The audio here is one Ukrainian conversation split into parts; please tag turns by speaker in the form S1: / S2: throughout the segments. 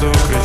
S1: високий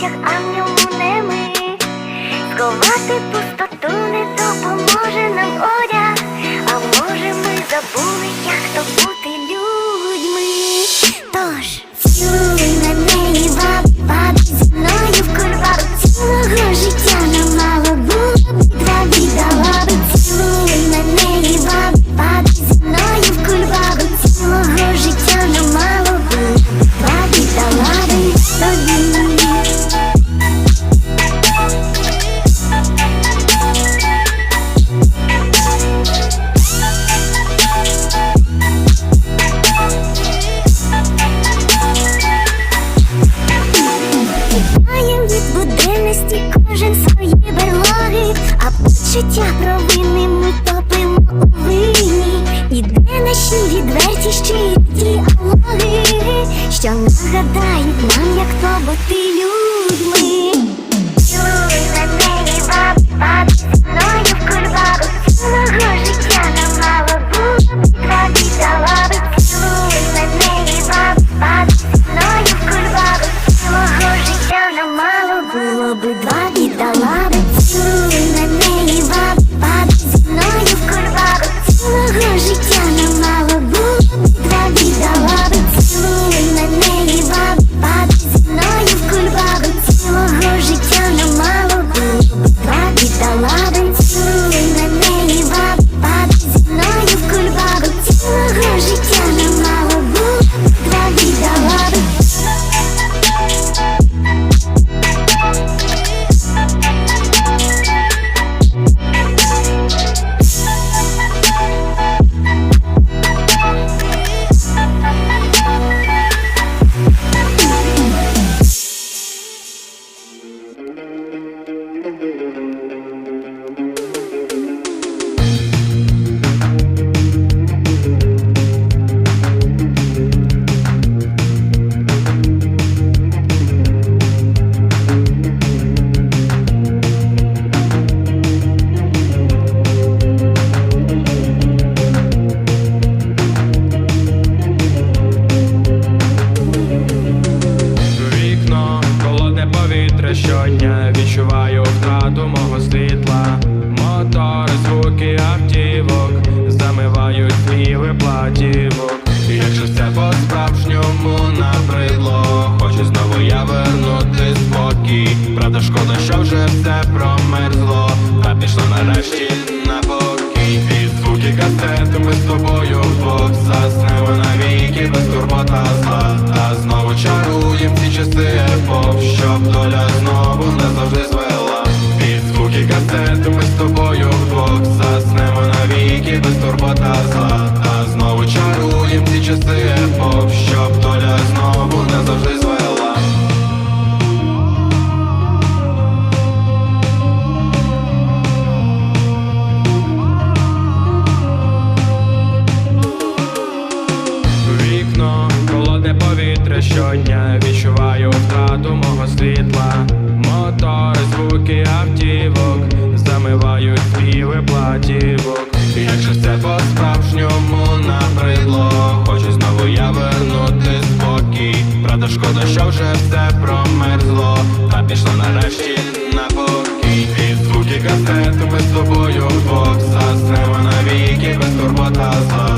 S1: потяг, а в ньому не ми. Сховати пустоту не допоможе нам одяг. А може ми забули, як то бути почуття провини ми топимо у вині. І де наші відверті щирі
S2: Правда, шкода, що вже все промерзло, та пішло нарешті на покій. І звуки касети ми з тобою вдвох заснемо навіки без турбота зла. Та знову чаруєм ці часи епох, щоб доля щодня відчуваю втрату мого світла. Мотори, звуки автівок замивають співи платівок. Якщо все по-справжньому набридло, хочу знову я вернути спокій. Правда, шкода, що вже все промерзло, та пішло нарешті на покій. І звуки касети ми з тобою вдвох заснемо навіки без турбота зла.